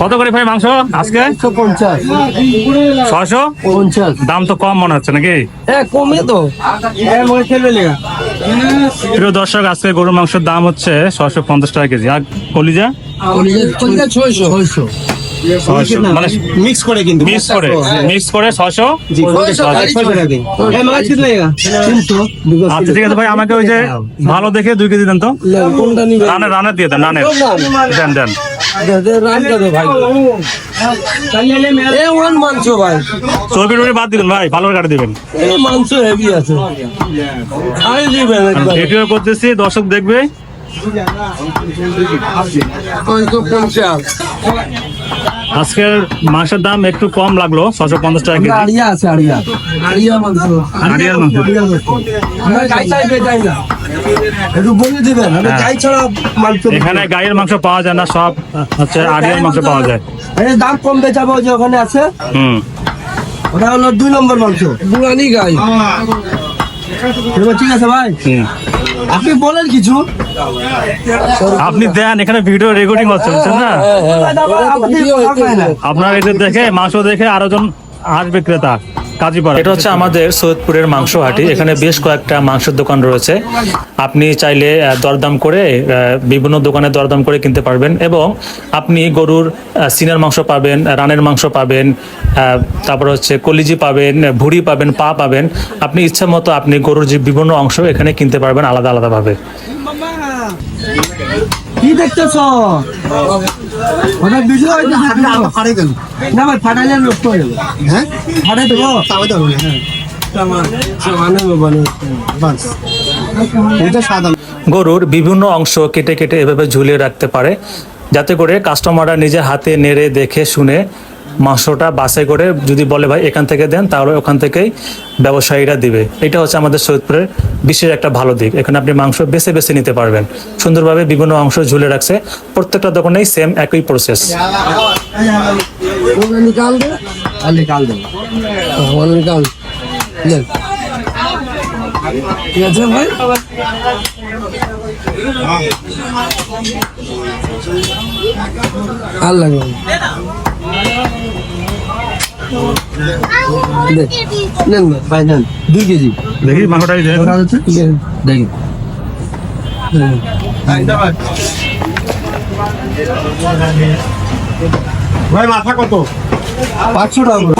কত করে ভাই মাংস আজকে? ছশো পঞ্চাশ। দাম তো কম মনে হচ্ছে নাকি? কমে তো। প্রিয় দর্শক আজকে গরুর মাংসের দাম হচ্ছে ছশো পঞ্চাশ টাকা কেজি। আর কলিজা? ছয়শো। মানে মিক্স করে মিক্স করে। ছশো আচ্ছা, ঠিক আছে ভাই আমাকে ওই যে ভালো দেখে দুই কেজি দেন তো। রানের দিয়ে দেন রানের। দেন দেন। চর্বি বাদ দিবেন ভাই ভালো করে কাটে দিবেন। এ মাংস হেভি আছে। করতেছি দর্শক দেখবে। আজকের মাংসের দাম একটু কম লাগল ছশো পঞ্চাশ টাকা কেজি। আড়িয়া আছে হ্যাঁ। এখানে গায়ের মাংস পাওয়া যায় না সব হচ্ছে আড়িয়ার মাংস পাওয়া যায়। দাম কম বেচাবো যে ওখানে আছে। হুম। ওটা হলো দুই নম্বর মাংস। বুড়ানি গাই। ঠিক আছে ভাই? আপনি বলেন কিছু। আপনি দেন, এখানে ভিডিও রেকর্ডিং হচ্ছে না। আপনার এটা দেখে, মাংস দেখে আরও জন আসবে ক্রেতা কাজীপাড়া এটা হচ্ছে আমাদের সৈয়দপুরের মাংস হাটি এখানে বেশ কয়েকটা মাংসের দোকান রয়েছে। আপনি চাইলে দরদাম করে বিভিন্ন দোকানে দরদাম করে কিনতে পারবেন এবং আপনি গরুর সিনার মাংস পাবেন, রানের মাংস পাবেন তারপর হচ্ছে কলিজি পাবেন ভুড়ি পাবেন, পা পাবেন। আপনি ইচ্ছা মতো আপনি গরুর যে বিভিন্ন অংশ এখানে কিনতে পারবেন আলাদা আলাদাভাবে। কি দেখতেছ? গেল না ভাই ফাটাইলে নষ্ট হয়ে যাবে হ্যাঁ? ফাটাই দেবো? তাও দেবো হ্যাঁ। গরুর বিভিন্ন অংশ কেটে কেটে এভাবে ঝুলিয়ে রাখতে পারে যাতে করে কাস্টমাররা নিজের হাতে নেড়ে দেখে শুনে মাংসটা বাসে করে যদি বলে ভাই এখান থেকে দেন তাহলে ওখান থেকেই ব্যবসায়ীরা দিবে। এটা হচ্ছে আমাদের সৈয়দপুরের বিশেষ একটা ভালো দিক। এখানে আপনি মাংস বেছে বেছে নিতে পারবেন। সুন্দরভাবে বিভিন্ন অংশ ঝুলে রাখছে। প্রত্যেকটা দোকানেই সেম একই প্রসেস ঠিক আছে ভাই? আর লাগবে নেন ভাই নেন। দুই কেজি। দেখি মাংসটা ওটা দেখি। ভাই মাথা কত? পাঁচশো টাকা